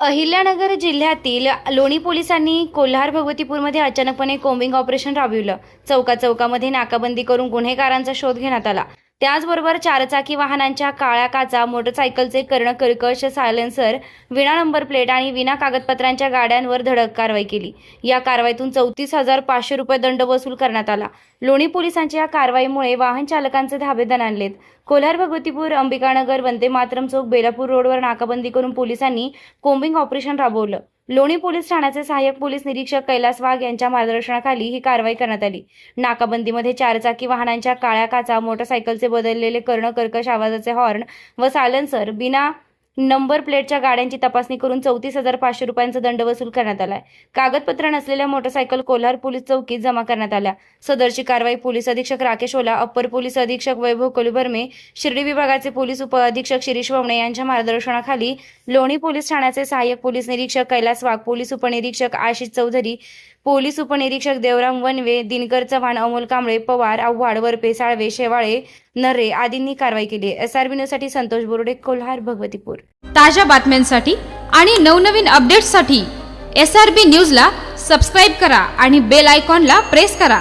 अहिल्यानगर जिल्ह्यातील लोणी पोलिसांनी कोल्हार भगवतीपूरमध्ये अचानकपणे कोम्बिंग ऑपरेशन राबविलं. चौका चौकामध्ये नाकाबंदी करून गुन्हेगारांचा शोध घेण्यात आला. त्याचबरोबर चारचाकी वाहनांच्या काळ्या काचा मोटरसायकलचे कर्ण कर्कश सायलेन्सर विना नंबर प्लेट आणि विना कागदपत्रांच्या गाड्यांवर धडक कारवाई केली. या कारवाईतून चौतीस हजार पाचशे रुपये दंड वसूल करण्यात आला. लोणी पोलिसांच्या या कारवाईमुळे वाहन चालकांचे धाबे दणाणलेत. कोल्हार भगवतीपूर अंबिकानगर वंदे मातरम चौक बेलापूर रोडवर नाकाबंदी करून पोलिसांनी कोम्बिंग ऑपरेशन राबवलं. लोणी पोलीस ठाण्याचे सहाय्यक पोलीस निरीक्षक कैलास वाघ यांच्या मार्गदर्शनाखाली ही कारवाई करण्यात आली. नाकाबंदीमध्ये चारचाकी वाहनांच्या काळ्या काचा मोटरसायकलचे बदललेले कर्ण कर्कश आवाजाचे हॉर्न व सायलन्सर बिना नंबर प्लेटच्या गाड्यांची तपासणी करून चौतीस हजार पाचशे रुपयांचा दंड वसूल करण्यात आलाय. कागदपत्र नसलेल्या मोटरसायकल कोल्हार पोलीस चौकीत जमा करण्यात आल्या. सदरची कारवाई पोलीस अधीक्षक राकेश ओला अप्पर पोलीस अधीक्षक वैभव कोलुबर्मे शिर्डी विभागाचे पोलीस उप अधीक्षक शिरीष वमणे यांच्या मार्गदर्शनाखाली लोणी पोलीस ठाण्याचे सहाय्यक पोलीस निरीक्षक कैलास वाघ पोलीस उपनिरीक्षक आशिष चौधरी पोलीस उपनिरीक्षक देवराम वनवे दिनकर चव्हाण अमोल कांबळे पवार आव्हाड वरपे साळवे शेवाळे नरे आदींनी कारवाई केली. एस आरसाठी संतोष बोर्डे कोल्हार भगवतीपूर. ताज्या बातम्यांसाठी आणि नवनवीन अपडेट्ससाठी एस आर बी न्यूजला सबस्क्राईब करा आणि बेल आयकॉनला प्रेस करा.